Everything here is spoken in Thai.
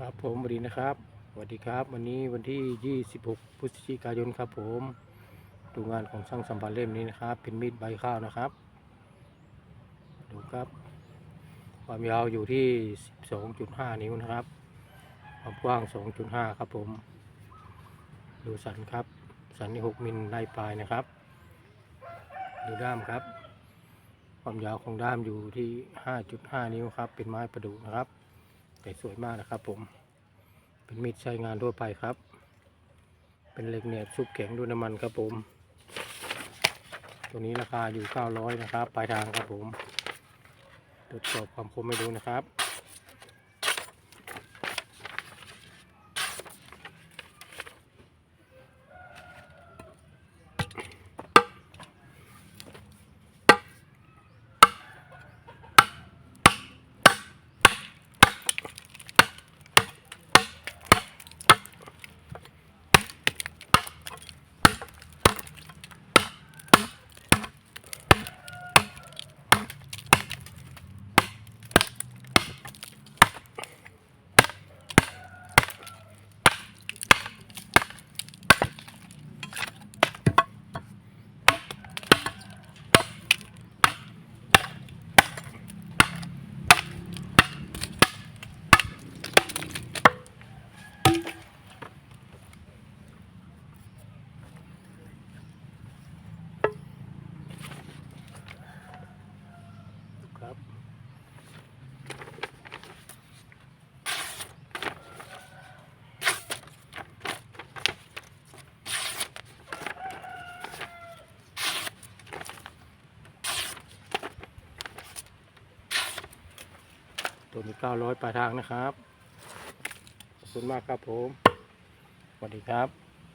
ครับผมสวัสดีนะครับสวัสดีครับ วันนี้วันที่ 26 พฤศจิกายนครับ ผมดูงานของช่างสัมพันธ์เล่มนี้นะครับ เป็นมีดใบข้าวนะครับ ดูครับ ความยาวอยู่ที่ 12.5 นิ้วนะครับ ความกว้าง 2.5 ครับผม ดูสันครับ สันนี่ 6 มิลลายปลายนะครับ ดูด้ามครับ ความยาวของด้ามอยู่ที่ 5.5 นิ้วครับ เป็นไม้ประดู่นะครับ แต่สวยมากนะครับ ผม เป็นมีดใช้งานทั่วไปครับ เป็นเหล็กเหน็บชุบแข็งด้วยน้ำมันครับผม ตัวนี้ราคาอยู่ 900 นะครับ ปลายทางครับผมตรวจสอบความคมให้ดูนะครับ ครับตัวนี้900ปลายทางนะครับ ขอบคุณมากครับผม สวัสดีครับ